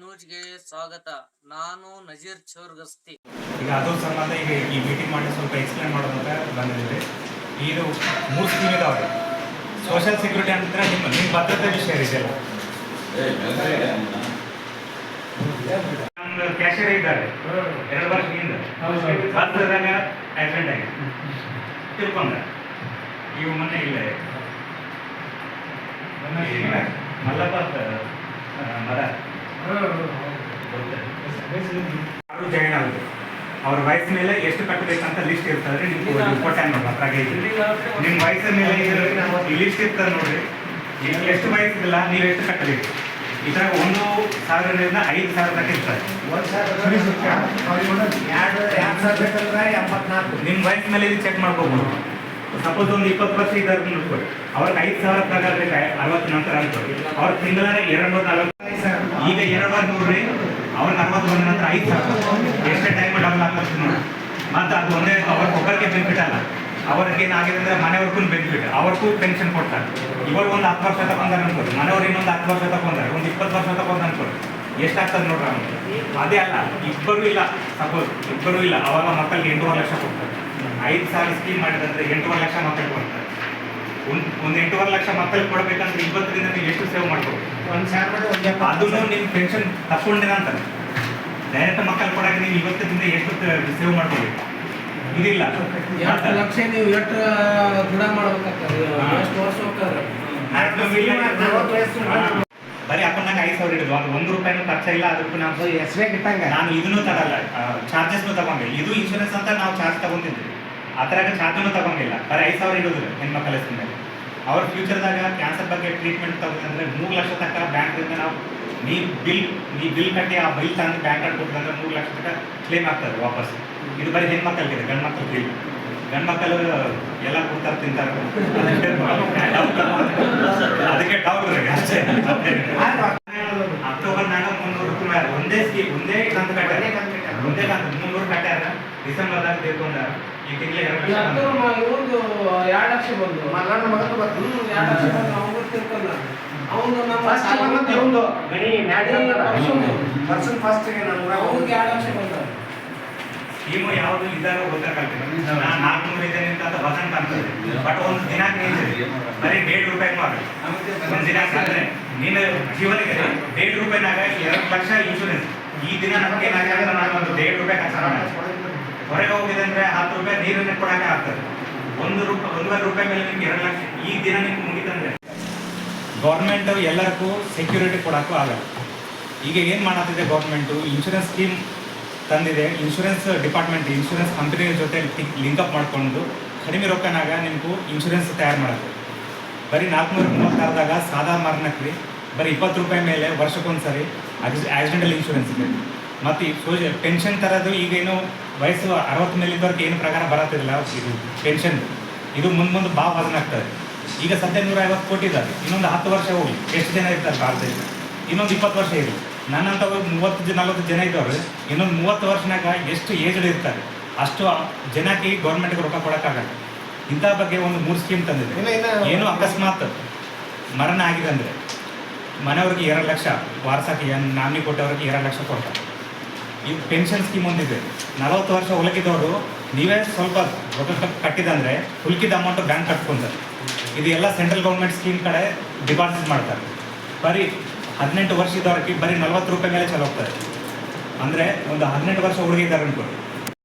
ನ್ಯೂಸ್ಗೆ ಸ್ವಾಗತ. ನಾನು ನಜೀರ್ ಚೌರ್ಗಸ್ತಿ. ಈಗ ಅದು ಸಂಬಂಧ ಈಗ ಈ ಮೀಟಿಂಗ್ ಮಾಡಿ ಸ್ವಲ್ಪ ಎಕ್ಸ್ಪ್ಲೇನ್ ಮಾಡೋದಂತ ಬಂದಿದ್ದೀವಿ. ಇದು ಮೂರು ಸ್ಕೀಮ್ ಇದಾವೆ. ಸೋಷಿಯಲ್ ಸೆಕ್ಯೂರಿಟಿ ಅಂತಂದ್ರೆ ನಿಮ್ಮ ನಿಮ್ಮ ಭದ್ರತೆ ವಿಷಯ ಇದೆಯಲ್ಲ? ಕ್ಯಾಶಿಯರ್ ಇದ್ದಾರೆ. ಎರಡು ವರ್ಷ ಹಿಂದೆ. ಬಸ್ದಾಗ ಆಕ್ಸಿಡೆಂಟ್ ಆಗಿದೆ. ತಿಳ್ಕೊಂಡ ಇವು ಮೊನ್ನೆ ಇಲ್ಲ. ಮಲ್ಲಪ್ಪ ಮರ. ಜಾಯಿನ್ ಆಗುತ್ತೆ. ಅವ್ರ ವಯಸ್ಸಿನ ಮೇಲೆ ಎಷ್ಟು ಕಟ್ಟಬೇಕಂತ ಲಿಸ್ಟ್ ಇರ್ತದೆ ನಿಮ್ಗೆ ಇಂಪಾರ್ಟೆಂಟ್ ಐತಿ ನಿಮ್ಮ ವಯಸ್ಸಿನ ಮೇಲೆ ಈ ಲಿಸ್ಟ್ ಇರ್ತದೆ ನೋಡ್ರಿ. ಎಷ್ಟು ವಯಸ್ಸಿಲ್ಲ ನೀವು ಎಷ್ಟು ಕಟ್ಟಬೇಕು? ಇದ್ರಾಗ ಒಂದು ಸಾವಿರದಿಂದ ಐದು ಸಾವಿರ ತನಕ ಇರ್ತದೆ. ನಿಮ್ಮ ವಯಸ್ಸಿನ ಮೇಲೆ ಇದು ಚೆಕ್ ಮಾಡ್ಕೋಬೋದು. ಸಪೋಸ್ ಒಂದು ಇಪ್ಪತ್ತು ವರ್ಷ ಇದ್ದಾರೆ ಅವ್ರಿಗೆ ಐದು ಸಾವಿರ ತಗೊಳ್ಬೇಕು ಬೇಕು? ಅರವತ್ತು ನಂತರ ಅನ್ಕೊಳ್ಳಿ ಅವ್ರ ತಿಂಗಳ ಎರಡು ನೂರ ನಲವತ್ತು ಈಗ ಎರಡು ವಾರ ನೋಡ್ರಿ. ಅವ್ರಿಗೆ ಅರವತ್ತು ಬಂದ ನಂತರ ಐದು ಸಾವಿರ ಎಷ್ಟೇ ಟೈಮ್ ಡಬಲ್ ಆಗ್ತದೆ ನೋಡಿ. ಮತ್ತು ಅದು ಒಂದೇ ಅವ್ರ ಒಬ್ಬರಿಗೆ ಬೆನಿಫಿಟ್ ಅಲ್ಲ. ಅವ್ರಿಗೆ ಏನಾಗಿದೆ ಅಂದ್ರೆ ಮನೆಯವ್ರಿಗೂ ಬೆನಿಫಿಟ್ ಅವ್ರಿಗೂ ಪೆನ್ಷನ್ ಕೊಡ್ತಾರೆ. ಇವಾಗ ಒಂದು ಹತ್ತು ವರ್ಷ ತಗೊಂಡಾರ ಅನ್ಕೊಳ್ಳಿ. ಮನೆಯವ್ರು ಇನ್ನೊಂದು ಹತ್ತು ವರ್ಷ ತಗೊಂಡಾರೆ. ಒಂದು ಇಪ್ಪತ್ತು ವರ್ಷ ತಗೊಂಡ್ ಅನ್ಕೊಳ್ಳಿ. ಎಷ್ಟಾಗ್ತದೆ ನೋಡ್ರಿ ಅವ್ನಿಗೆ? ಅದೇ ಅಲ್ಲ. ಇಬ್ಬರು ಇಲ್ಲ. ಸಪೋಸ್ ಇಬ್ಬರು ಇಲ್ಲ. ಅವಾಗ ಮಕ್ಕಳಿಗೆ ಎಂಟೂವರೆ ಲಕ್ಷ ಕೊಡ್ತಾರೆ. ಐದು ಸಾವಿರ ಸ್ಕೀಮ್ ಮಾಡಿದಂದ್ರೆ ಎಂಟೂವರೆ ಲಕ್ಷ ಮಕ್ಕಳಿಗೆ ಕೊಡ್ತಾರೆ. ಒಂದು ಒಂದು ಎಂಟೂವರೆ ಲಕ್ಷ ಮಕ್ಕಳಿಗೆ ಕೊಡ್ಬೇಕಂದ್ರೆ ಇವತ್ತರಿಂದ ನೀವು ಎಷ್ಟು ಸೇವ್ ಮಾಡ್ಕೋಬೇಕು ಅದನ್ನು ನಿಮ್ಮ ಪೆನ್ಷನ್ ತಗೊಂಡಿರ ಅಂತಾರೆ ಡೈರೆಕ್ಟ್ ಮಕ್ಕಳು ಕೊಡಾಕ ನೀವು ಇವತ್ತಿನಿಂದ ಎಷ್ಟು ಸೇವ್ ಮಾಡ್ಕೋಬೇಕು ಇದಿಲ್ಲ. ಎಷ್ಟು ಲಕ್ಷ ನೀವು ಎಷ್ಟು ವರ್ಷ ಹೋಗ್ತದೆ? ಬರೀ ಅಕೌಂಟ್ನಾಗ ಐದು ಸಾವಿರ ಇಡೋದು ಅದು ಒಂದು ರೂಪಾಯಿನೂ ಖರ್ಚಿಲ್ಲ ಅದಕ್ಕೂ ನಾವು ಎಸ್ ಗಿಟ್ಟಂಗ ನಾನು ಇದನ್ನು ತರಲ್ಲ ಚಾರ್ಜಸ್ನು ತಗೊಂಡೆ. ಇದು ಇನ್ಶೂರೆನ್ಸ್ ಅಂತ ನಾವು ಚಾರ್ಜ್ ತಗೊಂತಿದ್ವಿ ಆ ಥರ ಚಾರ್ಜನ್ನು ತಗೊಂಡಿಲ್ಲ. ಬರೀ ಐದು ಸಾವಿರ ಇರೋದಿಲ್ಲ ಹೆಸರು ಮೇಲೆ ಅವ್ರ ಫ್ಯೂಚರ್ದಾಗ ಕ್ಯಾನ್ಸರ್ ಬಗ್ಗೆ ಟ್ರೀಟ್ಮೆಂಟ್ ತಗೋದಂದ್ರೆ ಮೂರು ಲಕ್ಷ ತನಕ ಬ್ಯಾಂಕ್ದಿಂದ ನಾವು ನೀ ಬಿಲ್ ನೀ ಬಿಲ್ ಕಟ್ಟಿ ಆ ಬಿಲ್ ತಂದು ಬ್ಯಾಂಕ್ ಕಾರ್ಡ್ ಕೊಟ್ಟಿದ್ರೆ ಮೂರು ಲಕ್ಷ ತನಕ ಕ್ಲೇಮ್ ಆಗ್ತದೆ ವಾಪಸ್. ಇದು ಬರೀ ಹೆಣ್ಮಕ್ಳಿಗೆ ಗಂಡು ಮಕ್ಕಳು ಬಿಲ್ ಗಂಡು ಮಕ್ಕಳು ಎಲ್ಲ ಕೊಡ್ತಾರೆ, ತಿಂತಾರೆ. ಅದಕ್ಕೆ ಡೌಟ್ ಅಷ್ಟೇ. ಅಕ್ಟೋಬರ್ ಅಕ್ಟೋಬರ್ನಾಗ ಮುನ್ನೂರು ರೂಪಾಯಿ ಒಂದೇ ಸ್ಕೀಮ್ ಒಂದೇ ಕಂತು ಕಟ್ಟಾರೆ ಒಂದೇ ಕಂತು ಮುನ್ನೂರು ಕಟ್ಟಾರ ಡಿಸೆಂಬರ್ದಾಗ ತೀರ್ಕೊಂಡಾರ ಈ ತಿಂಗಳು ಎರಡು ಲಕ್ಷ ಬಂತು. ಇವ್ರದ್ದು ಎರಡು ಲಕ್ಷ ಬಂದು. ಎರಡು ಲಕ್ಷ ಬಂದು ಅವ್ನು ತಿಳ್ಕೊಂಡ ಅವನು ನಮ್ಮ ಅವ್ನಿಗೆ ಎರಡು ಲಕ್ಷ ಬಂದ. ಯಾವುದು ಇದ್ದಾಗ ಗೊತ್ತಾಗಲ್ಲ ನಾನು ನಾಲ್ಕುನೂರು ಇದ್ದೇನೆ ಅಂತ ವಸಂತ ಅಂತದೆ ಬಟ್ ಒಂದು ದಿನಕ್ಕೆ ನಿಂತಿದೆ ಬರೀ ದೇಡ್ ರೂಪಾಯಿ ಮಾಡಿ ಒಂದು ದಿನ ಅಂದ್ರೆ ನೀನು ಜೀವನಿಗೆ ದೇಡ್ ರೂಪಾಯಿನಾಗ ಎರಡು ಲಕ್ಷ ಇನ್ಶೂರೆನ್ಸ್ ಈ ದಿನ ನಮಗೆ ಏನಾಗಿದೆ ನಾನು ಒಂದು ದೇಡ್ ರೂಪಾಯಿ ಖರ್ಚು ಹೊರಗೆ ಹೋಗಿದೆ ಅಂದ್ರೆ ಹತ್ತು ರೂಪಾಯಿ ನೀರನ್ನ ಕೊಡಕ್ಕೆ ಆಗ್ತದೆ. ಒಂದು ರೂಪಾಯಿ ಒಂದೂವರೆ ರೂಪಾಯಿ ಮೇಲೆ ನಿಮ್ಗೆ ಎರಡು ಲಕ್ಷ, ಈ ದಿನ ನಿಮ್ಗೆ ಮುಗಿತಂದ್ರೆ ಗೌರ್ಮೆಂಟ್ ಎಲ್ಲರಿಗೂ ಸೆಕ್ಯೂರಿಟಿ ಕೊಡಕ್ಕೂ ಆಗಲ್ಲ. ಈಗ ಏನು ಮಾಡತ್ತಿದೆ ಗೌರ್ಮೆಂಟು ಇನ್ಶೂರೆನ್ಸ್ ಸ್ಕೀಮ್ ತಂದಿದೆ. ಇನ್ಶೂರೆನ್ಸ್ ಡಿಪಾರ್ಟ್ಮೆಂಟ್ ಇನ್ಶೂರೆನ್ಸ್ ಕಂಪನಿಯ ಜೊತೆ ಲಿಂಕಪ್ ಮಾಡಿಕೊಂಡು ಕಡಿಮೆ ರೊಕ್ಕನಾಗ ನಿಮಗೂ ಇನ್ಶೂರೆನ್ಸ್ ತಯಾರು ಮಾಡುತ್ತೆ. ಬರೀ ನಾಲ್ಕುನೂರ ಮೂವತ್ತಾರದಾಗ ಸಾದಾ ಮರಣಕ್ಕೆ ಬರೀ ಇಪ್ಪತ್ತು ರೂಪಾಯಿ ಮೇಲೆ ವರ್ಷಕ್ಕೊಂದ್ಸರಿ ಆಕ್ಸಿಡೆಂಟಲ್ ಇನ್ಶೂರೆನ್ಸ್ ಇದೆ. ಮತ್ತು ಸೋಜ ಪೆನ್ಷನ್ ತರೋದು ಈಗೇನು ವಯಸ್ಸು ಅರವತ್ತು ಮೇಲಿದ್ದವ್ರಿಗೆ ಏನು ಪ್ರಕಾರ ಬರತ್ತಿಲ್ಲ ಇದು ಪೆನ್ಷನ್ ಇದು ಮುಂದೆ ಮುಂದೆ ಭಾಳ ವಜನ ಆಗ್ತದೆ. ಈಗ ಸದ್ಯ ನೂರ ಐವತ್ತು ಕೋಟಿ ಇದ್ದಾರೆ ಇನ್ನೊಂದು ಹತ್ತು ವರ್ಷ ಹೋಗಿ ಎಷ್ಟು ಜನ ಇರ್ತಾರೆ ಭಾರತದಲ್ಲಿ? ಇನ್ನೊಂದು ಇಪ್ಪತ್ತು ವರ್ಷ ಇರಲಿ. ನನ್ನಂತ ಮೂವತ್ತು ಜನ ನಲ್ವತ್ತು ಜನ ಇದ್ದವ್ರು ಇನ್ನೊಂದು ಮೂವತ್ತು ವರ್ಷನಾಗ ಎಷ್ಟು ಏಜ್ಡ್ ಇರ್ತಾರೆ? ಅಷ್ಟು ಜನಕ್ಕೆ ಗೌರ್ಮೆಂಟ್ಗೆ ರೊಕ್ಕ ಕೊಡೋಕ್ಕಾಗಲ್ಲ. ಇಂಥ ಬಗ್ಗೆ ಒಂದು ಮೂರು ಸ್ಕೀಮ್ ತಂದಿದೆ. ಏನು ಅಕಸ್ಮಾತ್ ಮರಣ ಆಗಿದೆ ಅಂದರೆ ಮನೆಯವ್ರಿಗೆ ಎರಡು ಲಕ್ಷ ವಾರಸಕ್ಕೆ ನಾಮಿ ನಾಮಿನಿ ಕೊಟ್ಟವ್ರಿಗೆ ಎರಡು ಲಕ್ಷ ಕೊಡ್ತಾರೆ. ಈ ಪೆನ್ಷನ್ ಸ್ಕೀಮ್ ಒಂದಿದೆ. ನಲವತ್ತು ವರ್ಷ ಉಲಕಿದವರು ನೀವೇ ಸ್ವಲ್ಪ ರೊಕ್ಕ ಕಟ್- ಕಟ್ಟಿದಂದ್ರೆ ಉಳ್ಕಿದ ಅಮೌಂಟ್ ಬ್ಯಾಂಕ್ ಕಟ್ಕೊಂತಾರೆ. ಇದು ಎಲ್ಲ ಸೆಂಟ್ರಲ್ ಗೌರ್ಮೆಂಟ್ ಸ್ಕೀಮ್ ಕಡೆ ಡಿಪಾಸಿಟ್ ಮಾಡ್ತಾರೆ. ಬರೀ ಹದಿನೆಂಟು ಇದ್ದವರಿಗೆ ಬರೀ ನಲ್ವತ್ತು ರೂಪಾಯಿ ಮೇಲೆ ಚಲೋ ಹೋಗ್ತಾರೆ. ಅಂದರೆ ಒಂದು ಹದಿನೆಂಟು ವರ್ಷ ಹುಡುಗಿದ್ದಾರೆ ಅನ್ಕೊಳ್ಳಿ.